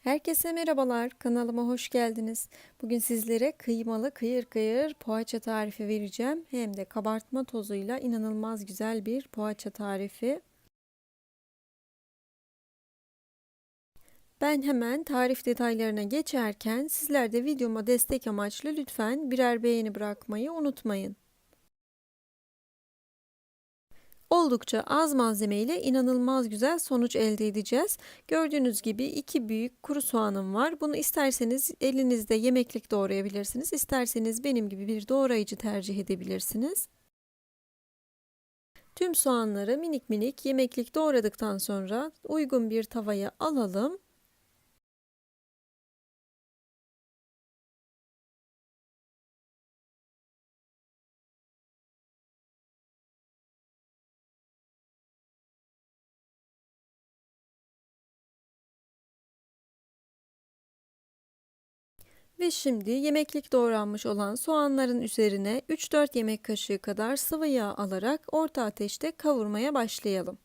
Herkese merhabalar, kanalıma hoş geldiniz. Bugün sizlere kıymalı kıyır kıyır poğaça tarifi vereceğim. Hem de kabartma tozuyla inanılmaz güzel bir poğaça tarifi. Ben hemen tarif detaylarına geçerken sizler de videoma destek amaçlı lütfen birer beğeni bırakmayı unutmayın. Oldukça az malzeme ile inanılmaz güzel sonuç elde edeceğiz. Gördüğünüz gibi iki büyük kuru soğanım var. Bunu isterseniz elinizde yemeklik doğrayabilirsiniz. İsterseniz benim gibi bir doğrayıcı tercih edebilirsiniz. Tüm soğanları minik minik yemeklik doğradıktan sonra uygun bir tavaya alalım. Ve şimdi yemeklik doğranmış olan soğanların üzerine 3-4 yemek kaşığı kadar sıvı yağ alarak orta ateşte kavurmaya başlayalım.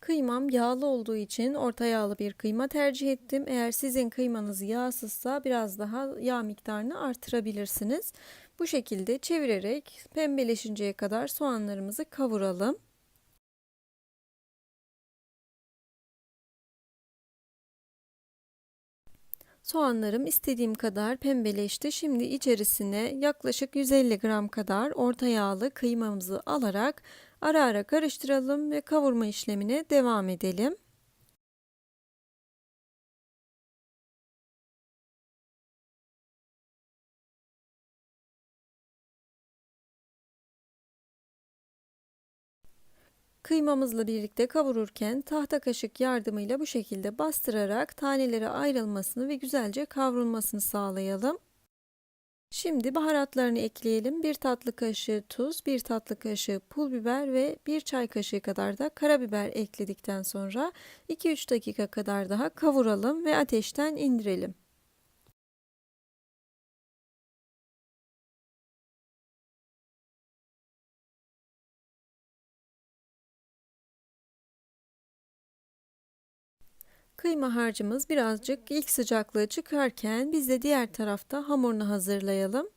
Kıymam yağlı olduğu için orta yağlı bir kıyma tercih ettim. Eğer sizin kıymanız yağsızsa biraz daha yağ miktarını artırabilirsiniz. Bu şekilde çevirerek pembeleşinceye kadar soğanlarımızı kavuralım. Soğanlarım istediğim kadar pembeleşti. Şimdi içerisine yaklaşık 150 gram kadar orta yağlı kıymamızı alarak ara ara karıştıralım ve kavurma işlemine devam edelim. Kıymamızla birlikte kavururken tahta kaşık yardımıyla bu şekilde bastırarak tanelere ayrılmasını ve güzelce kavrulmasını sağlayalım. Şimdi baharatlarını ekleyelim. 1 tatlı kaşığı tuz, 1 tatlı kaşığı pul biber ve 1 çay kaşığı kadar da karabiber ekledikten sonra 2-3 dakika kadar daha kavuralım ve ateşten indirelim. Kıyma harcımız birazcık ilk sıcaklığı çıkarken biz de diğer tarafta hamurunu hazırlayalım.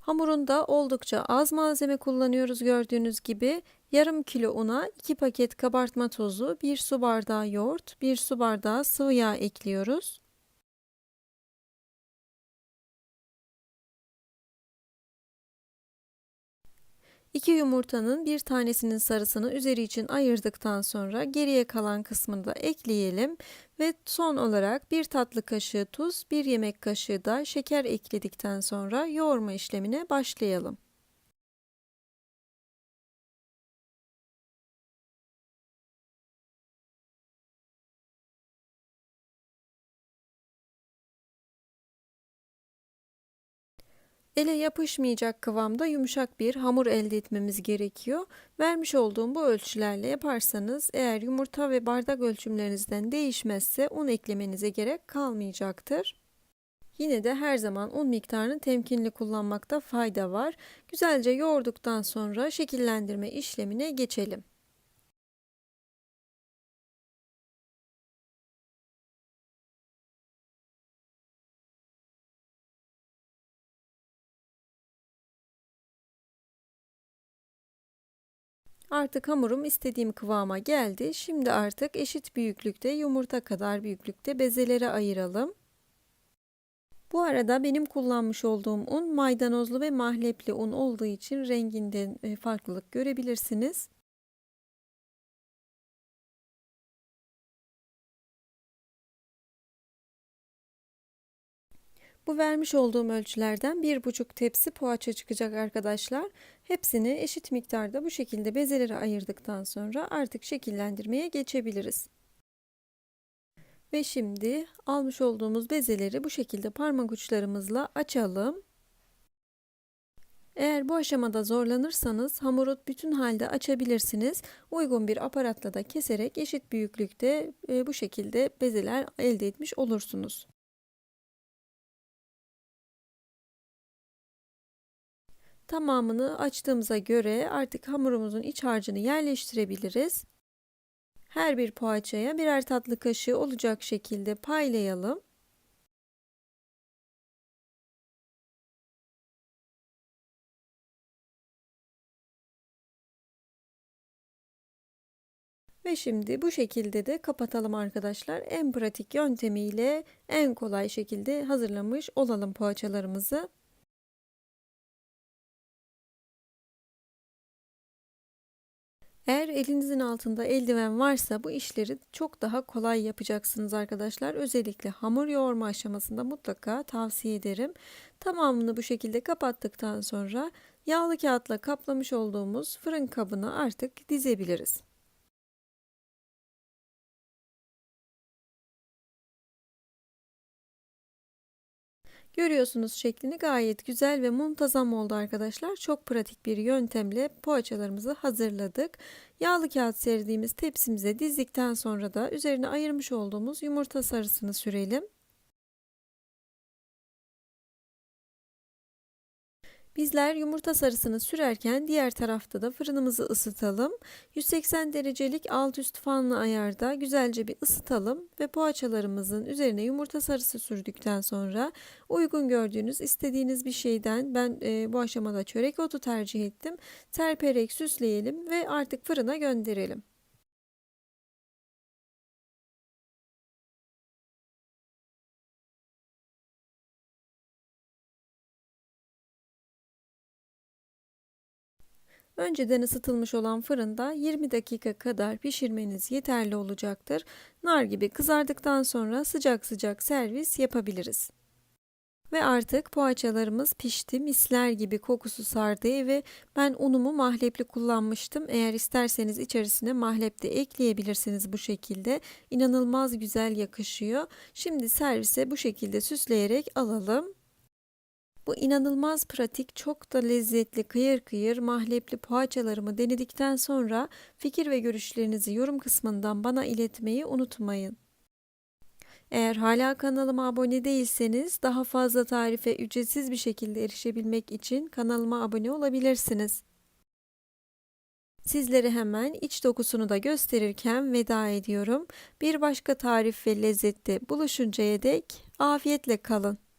Hamurunda oldukça az malzeme kullanıyoruz gördüğünüz gibi. Yarım kilo una 2 paket kabartma tozu, 1 su bardağı yoğurt, 1 su bardağı sıvı yağ ekliyoruz. 2 yumurtanın bir tanesinin sarısını üzeri için ayırdıktan sonra geriye kalan kısmını da ekleyelim ve son olarak bir tatlı kaşığı tuz, bir yemek kaşığı da şeker ekledikten sonra yoğurma işlemine başlayalım. Ele yapışmayacak kıvamda yumuşak bir hamur elde etmemiz gerekiyor. Vermiş olduğum bu ölçülerle yaparsanız eğer yumurta ve bardak ölçümlerinizden değişmezse un eklemenize gerek kalmayacaktır. Yine de her zaman un miktarını temkinli kullanmakta fayda var. Güzelce yoğurduktan sonra şekillendirme işlemine geçelim. Artık hamurum istediğim kıvama geldi. Şimdi artık eşit büyüklükte yumurta kadar büyüklükte bezelere ayıralım. Bu arada benim kullanmış olduğum un maydanozlu ve mahlepli un olduğu için renginde e, farklılık görebilirsiniz. Bu vermiş olduğum ölçülerden bir buçuk tepsi poğaça çıkacak arkadaşlar. Hepsini eşit miktarda bu şekilde bezelere ayırdıktan sonra artık şekillendirmeye geçebiliriz. Ve şimdi almış olduğumuz bezeleri bu şekilde parmak uçlarımızla açalım. Eğer bu aşamada zorlanırsanız hamuru bütün halde açabilirsiniz. Uygun bir aparatla da keserek eşit büyüklükte e, bu şekilde bezeler elde etmiş olursunuz. Tamamını açtığımıza göre artık hamurumuzun iç harcını yerleştirebiliriz. Her bir poğaçaya birer tatlı kaşığı olacak şekilde paylayalım. Ve şimdi bu şekilde de kapatalım arkadaşlar. En pratik yöntemiyle en kolay şekilde hazırlamış olalım poğaçalarımızı. Eğer elinizin altında eldiven varsa bu işleri çok daha kolay yapacaksınız arkadaşlar. Özellikle hamur yoğurma aşamasında mutlaka tavsiye ederim. Tamamını bu şekilde kapattıktan sonra yağlı kağıtla kaplamış olduğumuz fırın kabına artık dizebiliriz. Görüyorsunuz şeklini gayet güzel ve muntazam oldu arkadaşlar. Çok pratik bir yöntemle poğaçalarımızı hazırladık. Yağlı kağıt serdiğimiz tepsimize dizdikten sonra da üzerine ayırmış olduğumuz yumurta sarısını sürelim. Bizler yumurta sarısını sürerken diğer tarafta da fırınımızı ısıtalım. 180 derecelik alt üst fanlı ayarda güzelce bir ısıtalım ve poğaçalarımızın üzerine yumurta sarısı sürdükten sonra uygun gördüğünüz istediğiniz bir şeyden ben e, bu aşamada çörek otu tercih ettim. Serperek süsleyelim ve artık fırına gönderelim. Önceden ısıtılmış olan fırında 20 dakika kadar pişirmeniz yeterli olacaktır. Nar gibi kızardıktan sonra sıcak sıcak servis yapabiliriz. Ve artık poğaçalarımız pişti. Misler gibi kokusu sardı ve ben unumu mahlepli kullanmıştım. Eğer isterseniz içerisine mahlep de ekleyebilirsiniz bu şekilde. İnanılmaz güzel yakışıyor. Şimdi servise bu şekilde süsleyerek alalım. Bu inanılmaz pratik, çok da lezzetli, kıyır kıyır mahlepli poğaçalarımı denedikten sonra fikir ve görüşlerinizi yorum kısmından bana iletmeyi unutmayın. Eğer hala kanalıma abone değilseniz daha fazla tarife ücretsiz bir şekilde erişebilmek için kanalıma abone olabilirsiniz. Sizlere hemen iç dokusunu da gösterirken veda ediyorum. Bir başka tarif ve lezzette buluşuncaya dek afiyetle kalın.